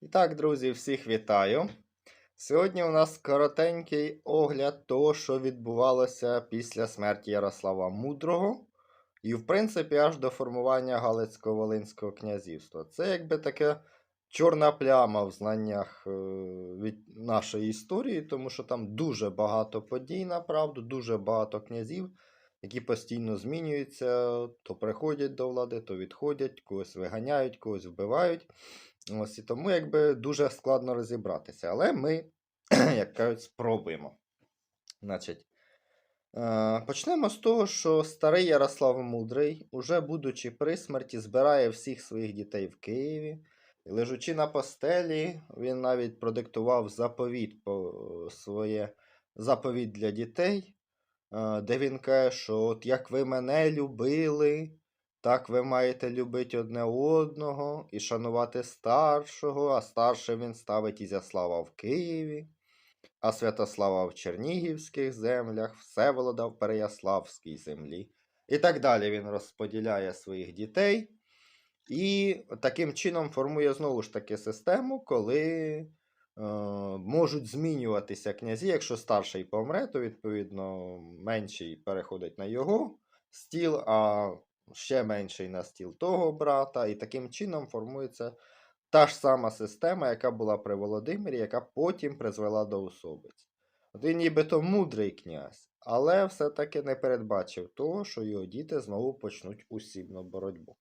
І так, друзі, всіх вітаю. Сьогодні у нас коротенький огляд того, що відбувалося після смерті Ярослава Мудрого. І, в принципі, аж до формування Галицько-Волинського князівства. Це якби таке чорна пляма в знаннях е, від нашої історії, тому що там дуже багато подій, направду, дуже багато князів, які постійно змінюються, то приходять до влади, то відходять, когось виганяють, когось вбивають. Ось і тому якби дуже складно розібратися. Але ми, як кажуть, спробуємо. Значить, е, почнемо з того, що старий Ярослав Мудрий, уже будучи при смерті, збирає всіх своїх дітей в Києві. І лежучи на постелі, він навіть продиктував заповіт по своє заповіт для дітей, е, де він каже, що от як ви мене любили, так ви маєте любити одне одного і шанувати старшого, а старше він ставить Ізяслава в Києві, а Святослава в Чернігівських землях, Всеволода в Переяславській землі. І так далі він розподіляє своїх дітей. І таким чином формує знову ж таки систему, коли е, можуть змінюватися князі. Якщо старший помре, то відповідно менший переходить на його стіл, а ще менший на стіл того брата. І таким чином формується та ж сама система, яка була при Володимирі, яка потім призвела до особиць. От Він нібито мудрий князь, але все-таки не передбачив того, що його діти знову почнуть усібну боротьбу.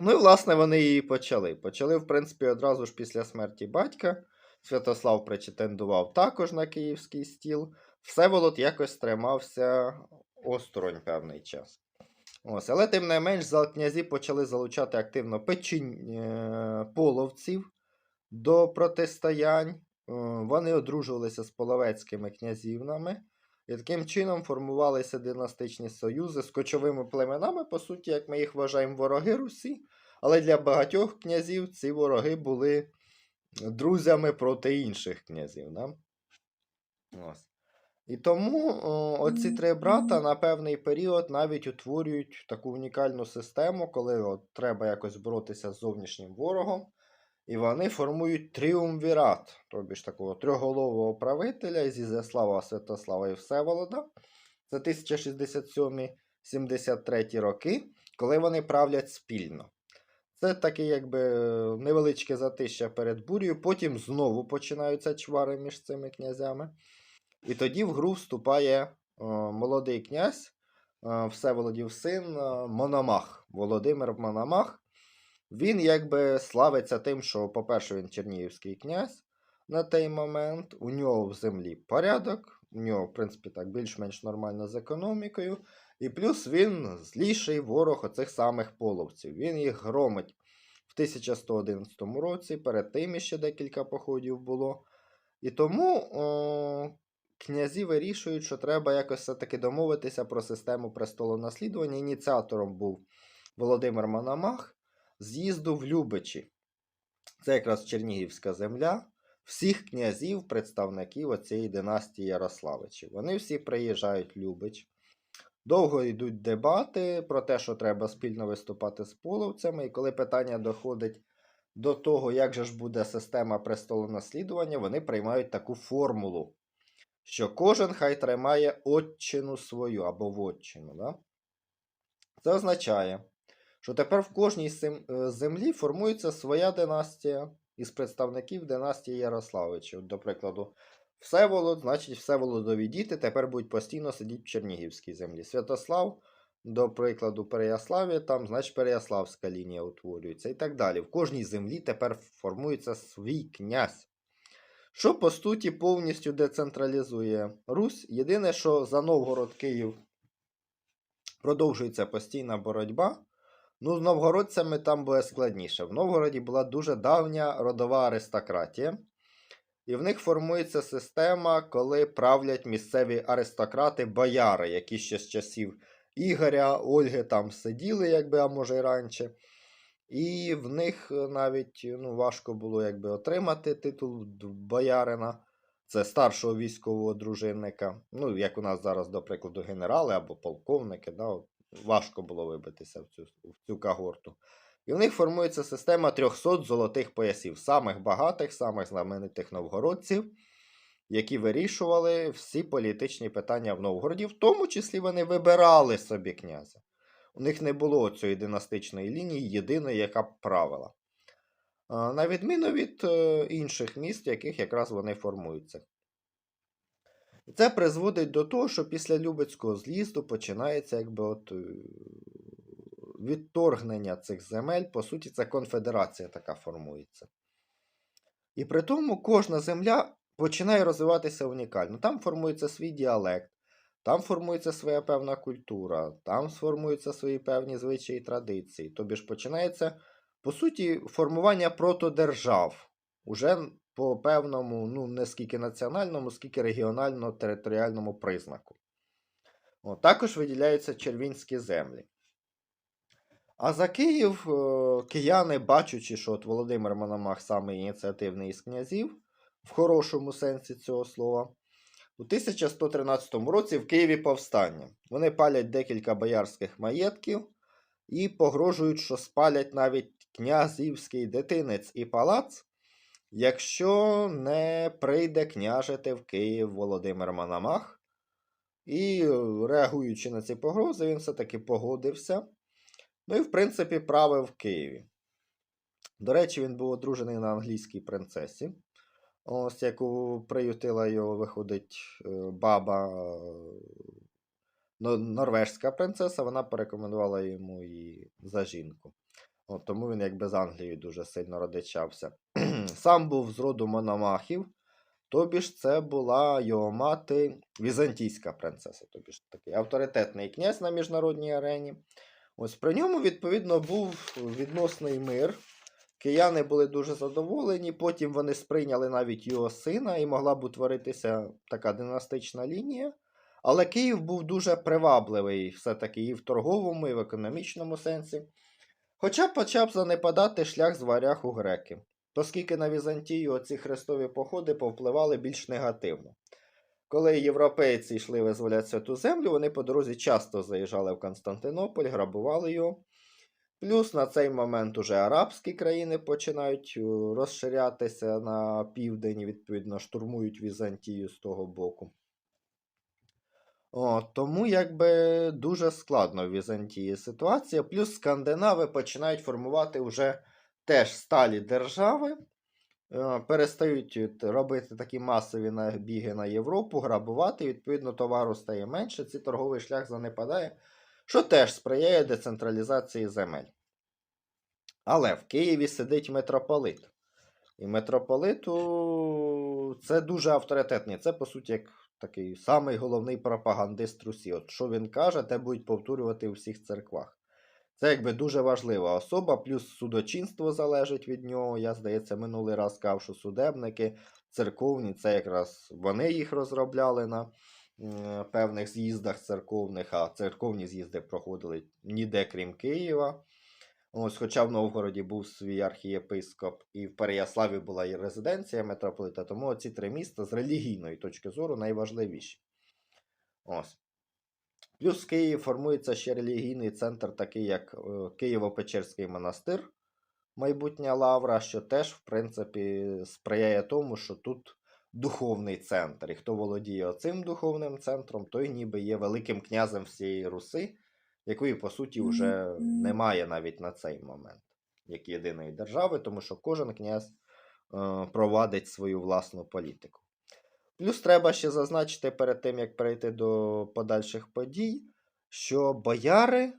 Ну і, власне, вони її почали. Почали, в принципі, одразу ж після смерті батька. Святослав причетендував також на київський стіл. Всеволод якось тримався осторонь певний час. Ось, але тим не менш, князі почали залучати активно печінь е, половців до протистоянь. Е, Вони одружувалися з половецькими князівнами. І таким чином формувалися династичні союзи з кочовими племенами, по суті, як ми їх вважаємо, вороги Русі. Але для багатьох князів ці вороги були друзями проти інших князів. Да? Ось. І тому о, оці три брата на певний період навіть утворюють таку унікальну систему, коли от, треба якось боротися з зовнішнім ворогом. І вони формують тріумвірат, тобі ж такого трьохголового правителя із Ізяслава, Святослава і Всеволода. Це 1067-73 роки, коли вони правлять спільно. Це таке якби невеличке затища перед бур'ю, потім знову починаються чвари між цими князями. І тоді в гру вступає е, молодий князь, е, Всеволодів син е, Мономах, Володимир Мономах. Він якби славиться тим, що, по-перше, він чернігівський князь на той момент, у нього в землі порядок, у нього, в принципі, так більш-менш нормально з економікою. І плюс він зліший ворог оцих самих половців. Він їх громить в 1111 році, перед тим ще декілька походів було. І тому о, князі вирішують, що треба якось все-таки домовитися про систему престолонаслідування. Ініціатором був Володимир Мономах з'їзду в Любичі. Це якраз Чернігівська земля. Всіх князів, представників оцієї династії Ярославичів. Вони всі приїжджають в Любич. Довго йдуть дебати про те, що треба спільно виступати з половцями. І коли питання доходить до того, як же ж буде система престолонаслідування, вони приймають таку формулу, що кожен хай тримає отчину свою або вотчину. Да? Це означає, що тепер в кожній е, землі формується своя династія із представників династії Ярославичів. До прикладу, Всеволод, значить, Всеволодові діти тепер будуть постійно сидіти в Чернігівській землі. Святослав, до прикладу, Переяславі, там, значить, Переяславська лінія утворюється і так далі. В кожній землі тепер формується свій князь. Що по суті повністю децентралізує Русь. Єдине, що за Новгород Київ продовжується постійна боротьба. Ну, з новгородцями там буде складніше. В Новгороді була дуже давня родова аристократія, і в них формується система, коли правлять місцеві аристократи, бояри, які ще з часів Ігоря, Ольги там сиділи, якби, а може й раніше. І в них е, навіть ну, важко було якби, отримати титул боярина. Це старшого військового дружинника. Ну, як у нас зараз, до прикладу, генерали або полковники. Да, важко було вибитися в цю, в цю когорту. І в них формується система 300 золотих поясів, самих багатих, самих знаменитих новгородців, які вирішували всі політичні питання в Новгороді, в тому числі вони вибирали собі князя. У них не було цієї династичної лінії, єдиної, яка б правила. На відміну від е, інших міст, яких якраз вони формуються. Це призводить до того, що після Любецького з'їзду починається якби от е, відторгнення цих земель. По суті, це конфедерація така формується. І при тому кожна земля починає розвиватися унікально. Там формується свій діалект, там формується своя певна культура, там сформуються свої певні звичаї і традиції. Тобі ж починається, по суті, формування протодержав. Уже по певному, ну, не скільки національному, скільки регіонально-територіальному признаку. О, також виділяються червінські землі. А за Київ е, кияни, бачучи, що от Володимир Мономах саме ініціативний із князів, в хорошому сенсі цього слова, у 1113 році в Києві повстання. Вони палять декілька боярських маєтків і погрожують, що спалять навіть князівський дитинець і палац, якщо не прийде княжити в Київ Володимир Мономах. І, реагуючи на ці погрози, він все-таки погодився. Ну і, в принципі, правив в Києві. До речі, він був одружений на англійській принцесі. Ось яку приютила його, виходить, е, баба е, норвежська принцеса, вона порекомендувала йому її за жінку. От, тому він якби з Англією дуже сильно родичався. Сам був з роду Мономахів, тобі ж це була його мати візантійська принцеса, тобі ж такий авторитетний князь на міжнародній арені. Ось при ньому, відповідно, був відносний мир. Кияни були дуже задоволені, потім вони сприйняли навіть його сина, і могла б утворитися така династична лінія. Але Київ був дуже привабливий все-таки і в торговому, і в економічному сенсі. Хоча почав занепадати шлях з варяг у греки, оскільки на Візантію ці хрестові походи повпливали більш негативно. Коли європейці йшли визволяти святу землю, вони по дорозі часто заїжджали в Константинополь, грабували його. Плюс на цей момент уже арабські країни починають е, розширятися на південь, відповідно, штурмують Візантію з того боку. О, тому якби дуже складно в Візантії ситуація. Плюс скандинави починають формувати вже теж сталі держави, е, перестають робити такі масові набіги на Європу, грабувати, відповідно, товару стає менше, цей торговий шлях занепадає, що теж сприяє децентралізації земель. Але в Києві сидить митрополит. І митрополиту це дуже авторитетний. Це, по суті, як такий самий головний пропагандист Русі. От що він каже, те будуть повторювати у всіх церквах. Це якби дуже важлива особа, плюс судочинство залежить від нього. Я, здається, минулий раз сказав, що судебники церковні, це якраз вони їх розробляли на певних з'їздах церковних, а церковні з'їзди проходили ніде крім Києва. Ось, хоча в Новгороді був свій архієпископ, і в Переяславі була і резиденція митрополита, тому ці три міста з релігійної точки зору найважливіші. Ось. Плюс в Києві формується ще релігійний центр, такий як е, Києво-Печерський монастир, майбутня лавра, що теж, в принципі, сприяє тому, що тут духовний центр. І хто володіє цим духовним центром, той ніби є великим князем всієї Руси, якої, по суті, вже немає навіть на цей момент, як єдиної держави, тому що кожен князь е, провадить свою власну політику. Плюс треба ще зазначити перед тим, як перейти до подальших подій, що бояри е,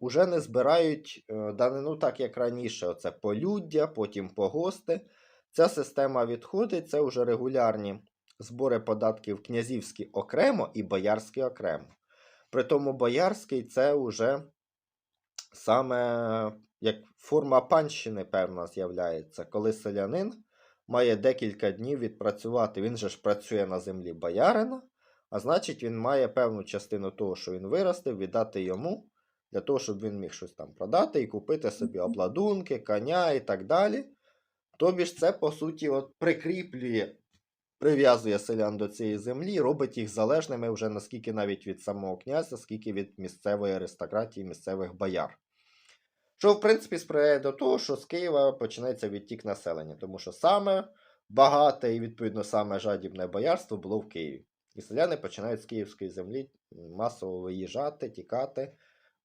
уже не збирають е, данину так, як раніше. Оце полюддя, потім погости. Ця система відходить, це вже регулярні збори податків князівські окремо і боярські окремо. При тому боярський це вже саме як форма панщини, певна, з'являється, коли селянин має декілька днів відпрацювати. Він же ж працює на землі боярина, а значить, він має певну частину того, що він виростив, віддати йому, для того, щоб він міг щось там продати і купити собі обладунки, коня і так далі. Тобі ж це, по суті, от прикріплює, прив'язує селян до цієї землі, робить їх залежними вже наскільки навіть від самого князя, скільки від місцевої аристократії, місцевих бояр. Що, в принципі, сприяє до того, що з Києва починається відтік населення, тому що саме багате і, відповідно, саме жадібне боярство було в Києві. І селяни починають з київської землі масово виїжджати, тікати,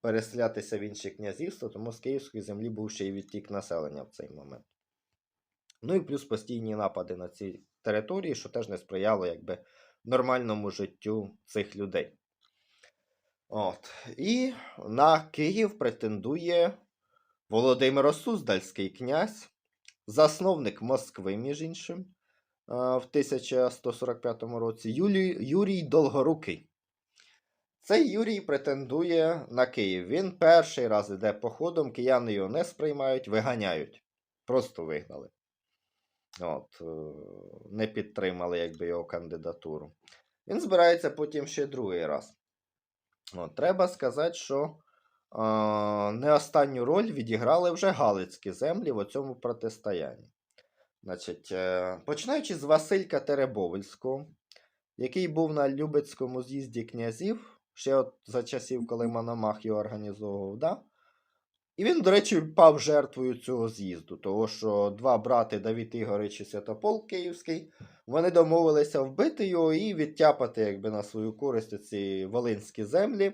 переселятися в інші князівства, тому з київської землі був ще й відтік населення в цей момент. Ну і плюс постійні напади на ці території, що теж не сприяло якби, нормальному життю цих людей. От. І на Київ претендує Володимир Суздальський князь, засновник Москви, між іншим, в 1145 році, Юлій, Юрій Долгорукий. Цей Юрій претендує на Київ. Він перший раз іде походом, кияни його не сприймають, виганяють. Просто вигнали. От, е, не підтримали якби, його кандидатуру. Він збирається потім ще другий раз. От, треба сказати, що е, не останню роль відіграли вже Галицькі землі в цьому протистоянні. Значить, е, починаючи з Василька Теребовельського, який був на Любецькому з'їзді князів, ще от за часів, коли Мономах його організовував, да? І він, до речі, пав жертвою цього з'їзду, тому що два брати Давід Ігорич і Святопол Київський, вони домовилися вбити його і відтяпати якби, на свою користь ці волинські землі.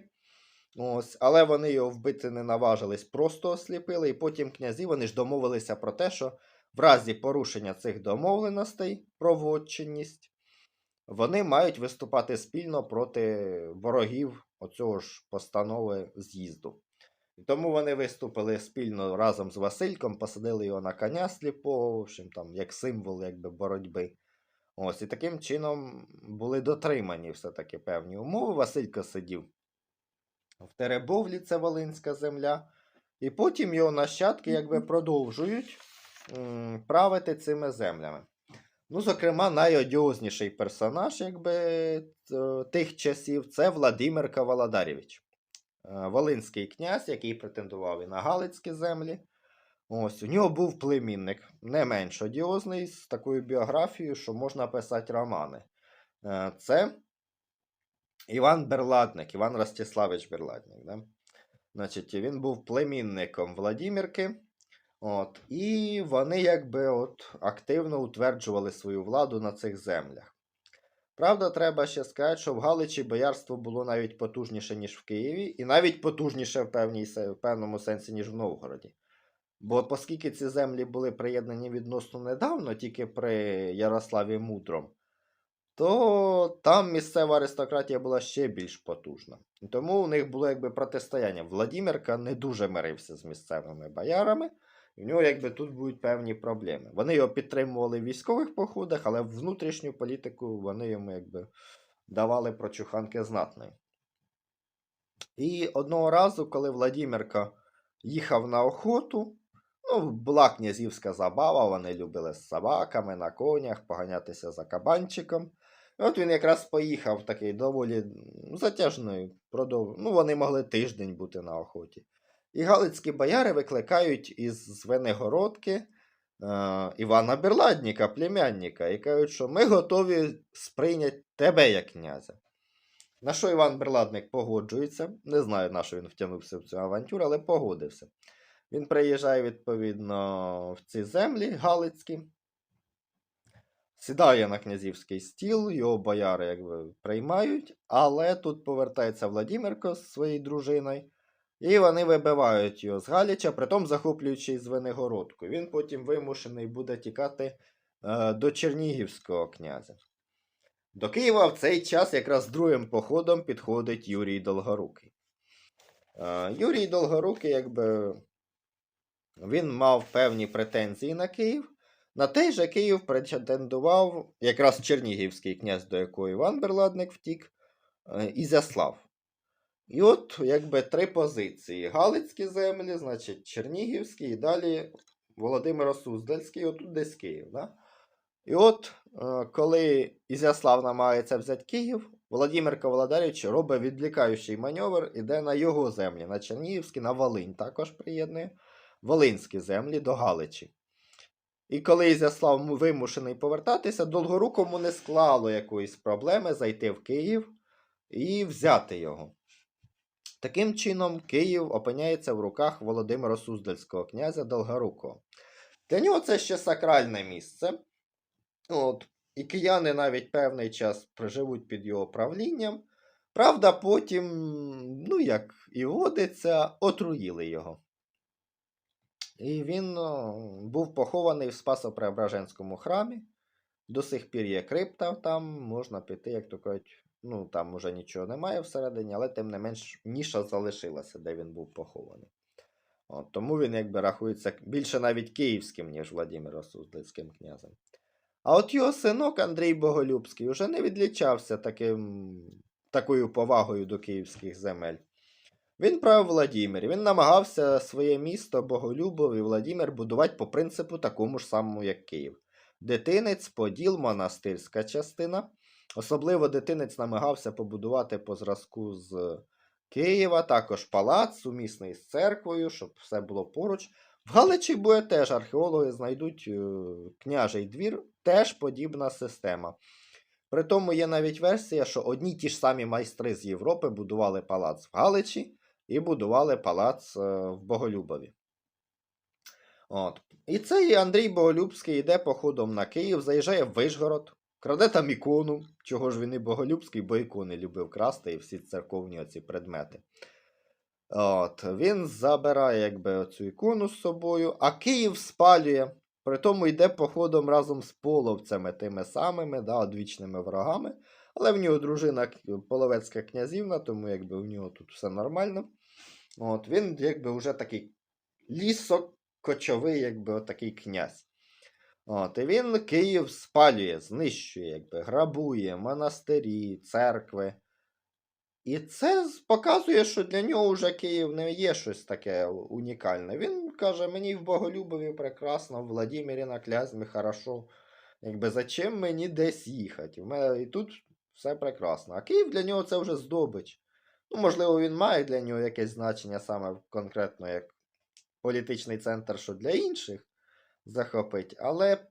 Ось, але вони його вбити не наважились, просто осліпили. І потім князі вони ж домовилися про те, що в разі порушення цих домовленостей про вотчинність, вони мають виступати спільно проти ворогів оцього ж постанови з'їзду. І тому вони виступили спільно разом з Васильком, посадили його на коня сліпого, в общем, там, як символ якби, боротьби. Ось, і таким чином були дотримані все-таки певні умови. Василько сидів в Теребовлі, це Волинська земля. І потім його нащадки якби, продовжують м, правити цими землями. Ну, зокрема, найодіозніший персонаж якби, тих часів це Владимир Володарєвич. Е, Волинський князь, який претендував і на Галицькі землі. Ось, у нього був племінник, не менш одіозний, з такою біографією, що можна писати романи. Е, Це Іван Берладник, Іван Ростиславич Берладник. Да? Значить, він був племінником Владимирки. От, і вони якби от активно утверджували свою владу на цих землях. Правда, треба ще сказати, що в Галичі боярство було навіть потужніше, ніж в Києві, і навіть потужніше в, певній, в певному сенсі, ніж в Новгороді. Бо оскільки ці землі були приєднані відносно недавно, тільки при Ярославі Мудром, то там місцева аристократія була ще більш потужна. Тому у них було якби протистояння. Владимирка не дуже мирився з місцевими боярами, і в нього якби тут будуть певні проблеми. Вони його підтримували в військових походах, але в внутрішню політику вони йому якби давали прочуханки знатної. І одного разу, коли Владимирка їхав на охоту, ну, була князівська забава, вони любили з собаками на конях поганятися за кабанчиком. І от він якраз поїхав такий доволі затяжний, продов... ну, вони могли тиждень бути на охоті. І галицькі бояри викликають із Звенигородки е, Івана Берладніка, племянника, і кажуть, що ми готові сприйняти тебе як князя. На що Іван Берладник погоджується. Не знаю, на що він втягнувся в цю авантюру, але погодився. Він приїжджає, відповідно, в ці землі Галицькі, сідає на князівський стіл, його бояри якби приймають, але тут повертається Владимирко з своєю дружиною, і вони вибивають його з Галіча, притом захоплюючи Звенигородку. Він потім вимушений буде тікати е, до Чернігівського князя. До Києва в цей час якраз другим походом підходить Юрій Долгорукий. Е, Юрій Долгорукий, якби він мав певні претензії на Київ. На той же Київ претендував якраз Чернігівський князь, до якого Іван Берладник втік, е, Ізяслав. І от якби три позиції: Галицькі землі, значить Чернігівський, і далі Володимир Суздальський, отут десь Київ. Да? І от, е, коли Ізяслав намагається взяти Київ, Володимир Коваладарівич робить відлікаючий маневр, іде на його землі, на Чернігівські, на Волинь також приєднує Волинські землі до Галичі. І коли Ізяслав вимушений повертатися, Долгорукому не склало якоїсь проблеми зайти в Київ і взяти його. Таким чином, Київ опиняється в руках Володимира Суздальського князя Долгорукого. Для нього це ще сакральне місце. От. І кияни навіть певний час проживуть під його правлінням. Правда, потім, ну як і водиться, отруїли його. І він був похований в Спасо-Преображенському храмі. До сих пір є крипта там, можна піти, як то кажуть, ну там уже нічого немає всередині, але тим не менш ніша залишилася, де він був похований. От, тому він якби рахується більше навіть київським, ніж Владимиром Суздальським князем. А от його синок Андрій Боголюбський вже не відлічався таким, такою повагою до київських земель. Він правив Владимирі. Він намагався своє місто Боголюбов і Владимир будувати по принципу такому ж самому, як Київ. Дитинець, Поділ, монастирська частина. Особливо дитинець намагався побудувати по зразку з Києва, також палац, сумісний з церквою, щоб все було поруч. В Галичі буде теж археологи знайдуть е, княжий двір, теж подібна система. При тому є навіть версія, що одні ті ж самі майстри з Європи будували палац в Галичі і будували палац е, в Боголюбові. От. І цей Андрій Боголюбський йде походом на Київ, заїжджає в Вишгород, краде там ікону, чого ж він і Боголюбський, бо ікони любив красти і всі церковні оці предмети. От, він забирає якби цю ікону з собою, а Київ спалює. При тому йде походом разом з половцями, тими самими, да, одвічними ворогами. Але в нього дружина половецька князівна, тому якби в нього тут все нормально. От, він якби вже такий лісокочовий, якби отакий князь. От, і він Київ спалює, знищує, якби, грабує монастирі, церкви. І це показує, що для нього вже Київ не є щось таке унікальне. Він каже: мені в Боголюбові прекрасно, в Владимирі на Клязьмі хорошо. Якби зачем мені десь їхати? У мене і тут все прекрасно. А Київ для нього це вже здобич. Ну, можливо, він має для нього якесь значення саме конкретно як політичний центр, що для інших захопить, але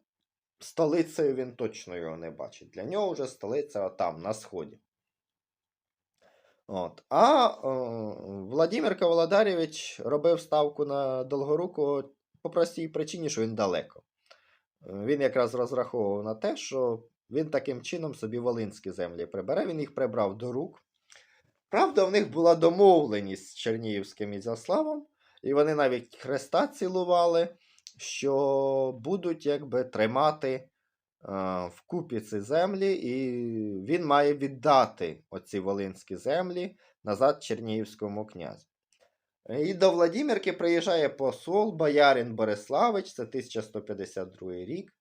столицею він точно його не бачить. Для нього вже столиця там, на сході. От. А е, Владимир Каволодарєвич робив ставку на Долгорукого по простій причині, що він далеко. Він якраз розраховував на те, що він таким чином собі волинські землі прибере, він їх прибрав до рук. Правда, в них була домовленість з Чернігівським Ізяславом, і вони навіть хреста цілували, що будуть якби тримати вкупі ці землі, і він має віддати оці волинські землі назад Чернігівському князю. І до Владимирки приїжджає посол Боярин Бориславич, це 1152 рік.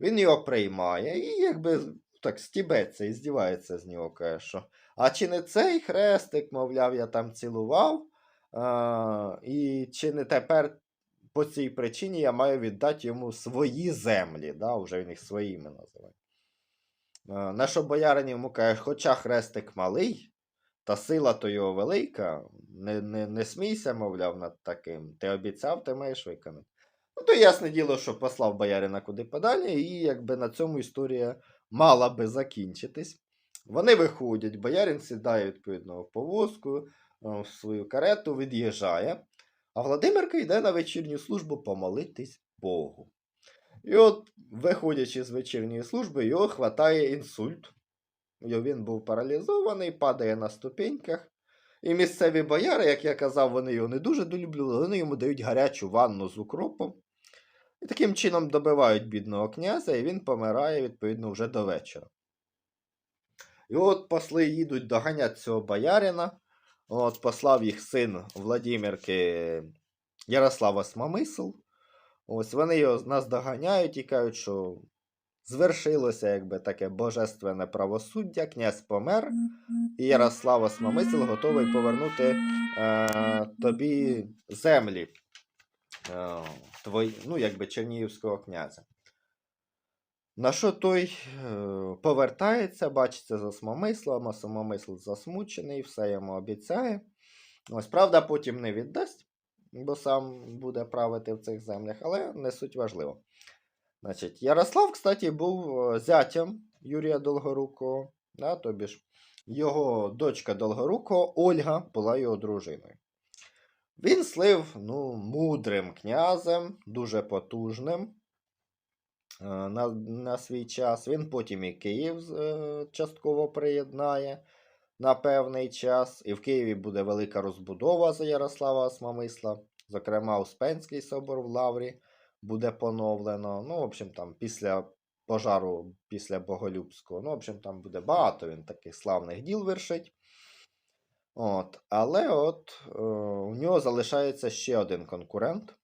Він його приймає і якби так стібеться і здівається з нього, каже, що а чи не цей хрестик, мовляв, я там цілував, а, і чи не тепер по цій причині я маю віддати йому свої землі, да, вже він їх своїми називає. На що боярин йому каже, хоча хрестик малий, та сила то його велика, не, не, не смійся, мовляв, над таким. Ти обіцяв, ти маєш виконати. Ну, то ясне діло, що послав боярина куди подалі, і якби на цьому історія мала би закінчитись. Вони виходять, боярин сідає відповідно в повозку, е, в свою карету, від'їжджає, а Владимирка йде на вечірню службу помолитись Богу. І от, виходячи з вечірньої служби, його хватає інсульт. Його Він був паралізований, падає на ступеньках. І місцеві бояри, як я казав, вони його не дуже долюблювали, вони йому дають гарячу ванну з укропом. І таким чином добивають бідного князя, і він помирає, відповідно, вже до вечора. І от посли їдуть доганять цього боярина. От послав їх син Владимирки Ярослава Смамисл. Ось вони його нас доганяють і кажуть, що звершилося якби таке божественне правосуддя, князь помер, і Ярослава Смамисл готовий повернути е, тобі землі е, твої, ну, якби Чернігівського князя. На що той е, повертається, бачиться за Смомислом, а Самомисл засмучений, все йому обіцяє. Ось, правда, потім не віддасть, бо сам буде правити в цих землях, але не суть важливо. Значить, Ярослав, кстати, був е, зятям Юрія Долгорукого, да, тобі ж його дочка Долгорукого Ольга була його дружиною. Він слив ну, мудрим князем, дуже потужним на, на свій час. Він потім і Київ е, частково приєднає на певний час. І в Києві буде велика розбудова за Ярослава Осмомисла. Зокрема, Успенський собор в Лаврі буде поновлено. Ну, в общем, там після пожару, після Боголюбського. Ну, в общем, там буде багато він таких славних діл вершить. От. Але от е, у нього залишається ще один конкурент.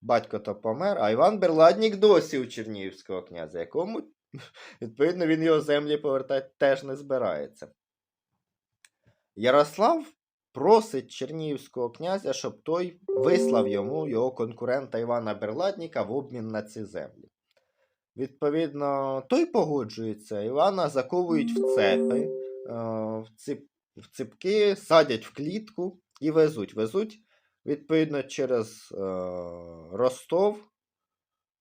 Батько то помер, а Іван Берладнік досі у Чернігівського князя, якому, відповідно, він його землі повертати теж не збирається. Ярослав просить Чернігівського князя, щоб той вислав йому його конкурента Івана Берладніка в обмін на ці землі. Відповідно, той погоджується, Івана заковують в цепи, е, в, ципки, садять в клітку і везуть. Везуть, відповідно, через е, Ростов.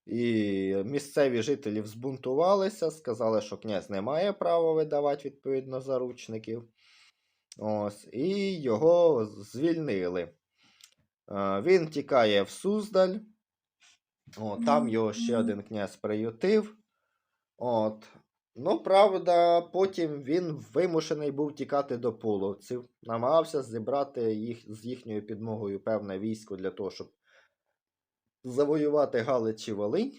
І місцеві жителі взбунтувалися, сказали, що князь не має права видавати відповідно заручників. Ось, і його звільнили. Е, Він тікає в Суздаль. О, там його ще один князь приютив. От. Ну, правда, потім він вимушений був тікати до половців, намагався зібрати їх з їхньою підмогою певне військо для того, щоб завоювати Галич і Волинь.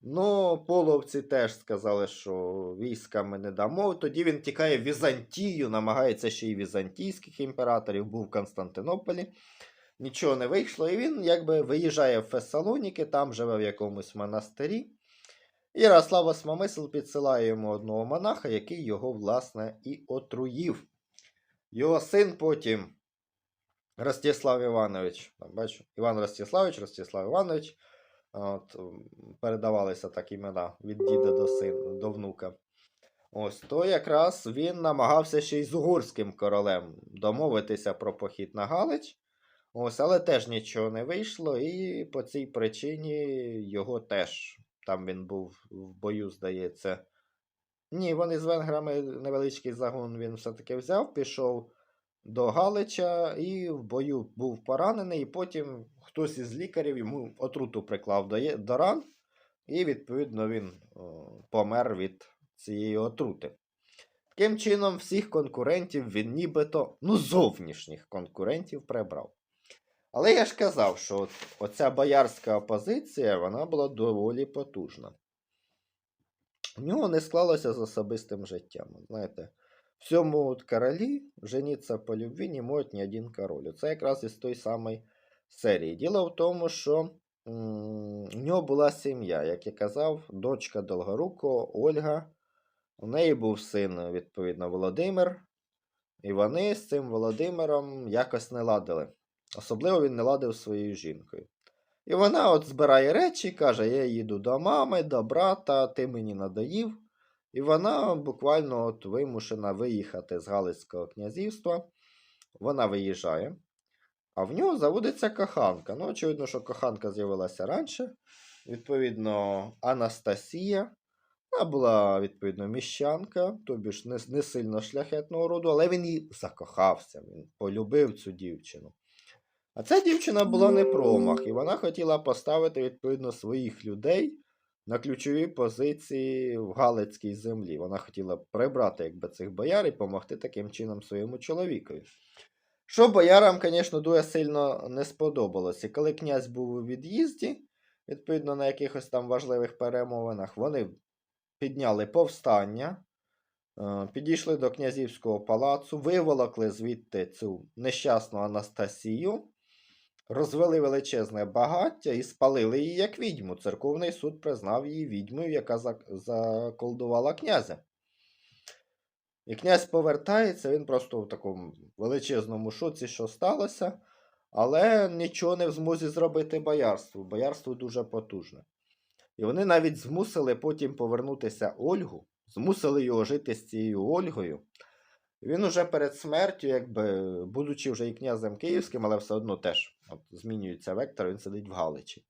Ну, половці теж сказали, що війська ми не дамо. Тоді він тікає в Візантію, намагається ще й візантійських імператорів, був в Константинополі. Нічого не вийшло, і він якби виїжджає в Фесалоніки, там живе в якомусь монастирі. І Ярослав Осмомисл підсилає йому одного монаха, який його, власне, і отруїв. Його син потім Ростислав Іванович, бачу, Іван Ростиславич, Ростислав Іванович. От, передавалися так імена від діда до сина, до внука. Ось то якраз він намагався ще й з угорським королем домовитися про похід на Галич. Ось, але теж нічого не вийшло, і по цій причині його теж. Там він був в бою, здається. Ні, вони з венграми невеличкий загон він все-таки взяв, пішов до Галича і в бою був поранений, і потім хтось із лікарів йому отруту приклав до, до ран, і, відповідно, він о, помер від цієї отрути. Таким чином, всіх конкурентів він нібито, ну, зовнішніх конкурентів прибрав. Але я ж казав, що от, оця боярська опозиція, вона була доволі потужна. У нього не склалося з особистим життям. От Знаєте, все можуть королі, жениться по любві не може ні один король. Це якраз із той самої серії. Діло в тому, що у нього була сім'я, як я казав, дочка Долгорукого, Ольга. У неї був син, відповідно, Володимир. І вони з цим Володимиром якось не ладили. Особливо він не ладив своєю жінкою. І вона от збирає речі, каже: Я їду до мами, до брата, ти мені надоїв. І вона буквально от вимушена виїхати з Галицького князівства. Вона виїжджає, а в нього заводиться коханка. Ну, очевидно, що коханка з'явилася раніше. Відповідно, Анастасія. Вона була, відповідно, міщанка, тобі ж не, не сильно шляхетного роду, але він їй закохався, він полюбив цю дівчину. А ця дівчина була не промах, і вона хотіла поставити, відповідно, своїх людей на ключові позиції в Галицькій землі. Вона хотіла прибрати якби, цих бояр і допомогти таким чином своєму чоловікові. Що боярам, звісно, дуже сильно не сподобалось. І коли князь був у від'їзді, відповідно, на якихось там важливих перемовинах, вони підняли повстання, е, підійшли до князівського палацу, виволокли звідти цю нещасну Анастасію, розвели величезне багаття і спалили її як відьму. Церковний суд признав її відьмою, яка заколдувала князя. І князь повертається, він просто в такому величезному шоці, що сталося, але нічого не в змозі зробити боярству. Боярство дуже потужне. І вони навіть змусили потім повернутися Ольгу, змусили його жити з цією Ольгою. Він уже перед смертю, якби, будучи вже і князем київським, але все одно теж от, змінюється вектор, він сидить в Галичі.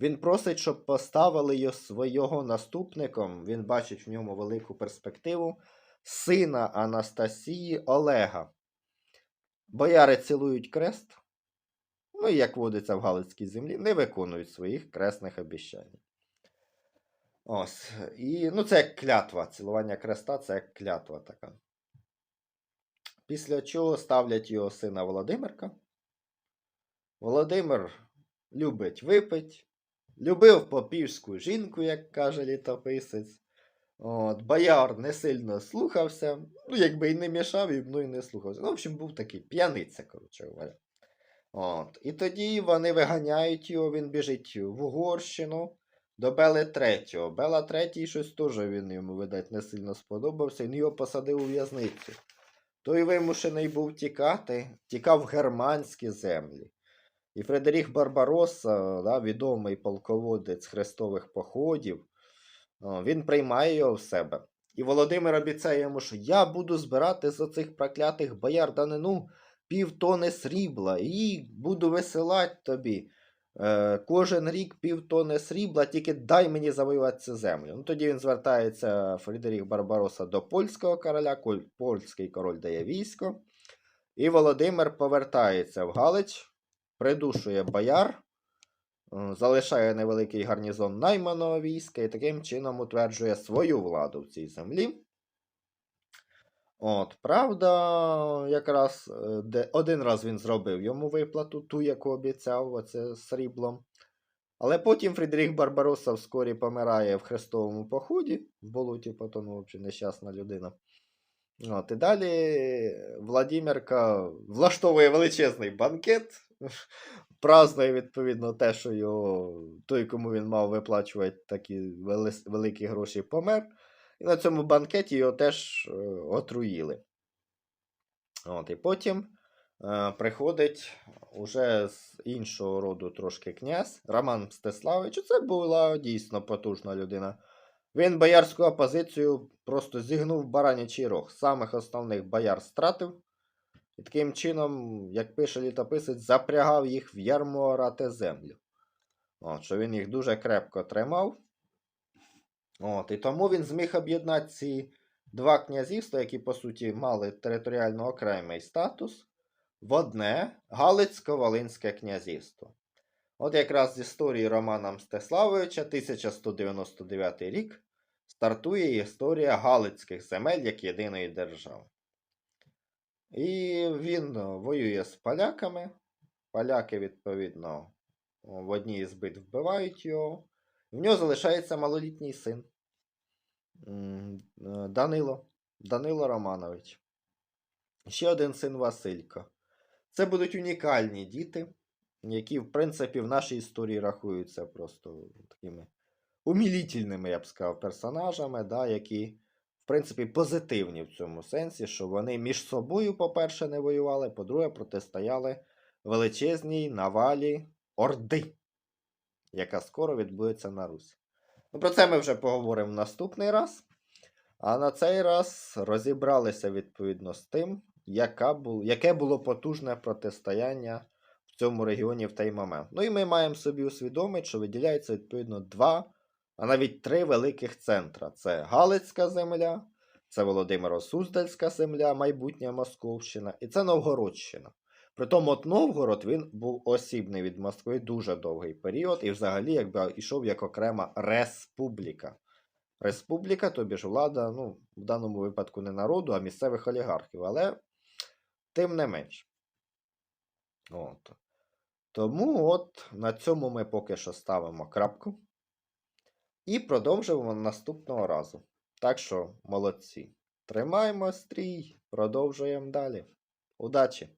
Він просить, щоб поставили його свого наступником. Він бачить в ньому велику перспективу сина Анастасії Олега. Бояри цілують крест, ну і як водиться в Галицькій землі, не виконують своїх кресних обіщань. Ось. І, ну, це як клятва. Цілування креста це як клятва така. Після чого ставлять його сина Володимирка. Володимир любить випить, любив попівську жінку, як каже літописець. От, бояр не сильно слухався, ну, якби і не мішав, і, ну і не слухався. Ну, в общем, був такий п'яниця, коротше говоря. От. І тоді вони виганяють його, він біжить в Угорщину до Бели Третього. Бела Третій щось теж він йому, видать, не сильно сподобався, він його посадив у в'язницю. Той вимушений був тікати, тікав в германські землі. І Фредерік Барбаросса, да, відомий полководець хрестових походів, він приймає його в себе. І Володимир обіцяє йому, що я буду збирати з оцих проклятих бояр данину півтони срібла і буду висилати тобі. Е, кожен рік півтони срібла, тільки дай мені завоювати цю землю. Ну, тоді він звертається Фредерік Барбароса до польського короля, польський король дає військо. І Володимир повертається в Галич, придушує бояр, е, залишає невеликий гарнізон найманого війська і таким чином утверджує свою владу в цій землі. От, правда, якраз е, де, один раз він зробив йому виплату, ту, яку обіцяв, оце сріблом. Але потім Фрідріх Барбароса вскорі помирає в хрестовому поході, в болоті потонув, нещасна людина. От, і далі Владимирка влаштовує величезний банкет, празднує, відповідно, те, що його, той, кому він мав виплачувати такі вели- великі гроші, помер. І на цьому банкеті його теж е, отруїли. От, і потім е, приходить уже з іншого роду трошки князь Роман Мстиславич. Це була дійсно потужна людина. Він боярську опозицію просто зігнув баранячий рог. Самих основних бояр стратив. І таким чином, як пише літописець, запрягав їх в ярмо орати землю. От, що він їх дуже крепко тримав. От, і тому він зміг об'єднати ці два князівства, які, по суті, мали територіально окремий статус, в одне Галицько-Волинське князівство. От якраз з історії Романа Мстиславовича, 1199 рік, стартує історія Галицьких земель як єдиної держави. І він воює з поляками. Поляки, відповідно, в одній із битв вбивають його. В нього залишається малолітній син е, Данило. Данило Романович. Ще один син Василько. Це будуть унікальні діти, які, в принципі, в нашій історії рахуються просто такими умілітельними, я б сказав, персонажами, да, які, в принципі, позитивні в цьому сенсі, що вони між собою, по-перше, не воювали, по-друге, протистояли величезній навалі Орди яка скоро відбудеться на Русі. Ну, про це ми вже поговоримо наступний раз. А на цей раз розібралися відповідно з тим, яка бу... яке було потужне протистояння в цьому регіоні в той момент. Ну і ми маємо собі усвідомити, що виділяється відповідно два, а навіть три великих центра: це Галицька земля, це Володимиро-Суздальська земля, майбутня Московщина, і це Новгородщина. Притому от Новгород він був осібний від Москви дуже довгий період, і взагалі якби йшов як окрема республіка. Республіка, тобі ж влада, ну, в даному випадку не народу, а місцевих олігархів, але тим не менш. От. Тому от на цьому ми поки що ставимо крапку. І продовжуємо наступного разу. Так що, молодці. Тримаємо стрій, продовжуємо далі. Удачі!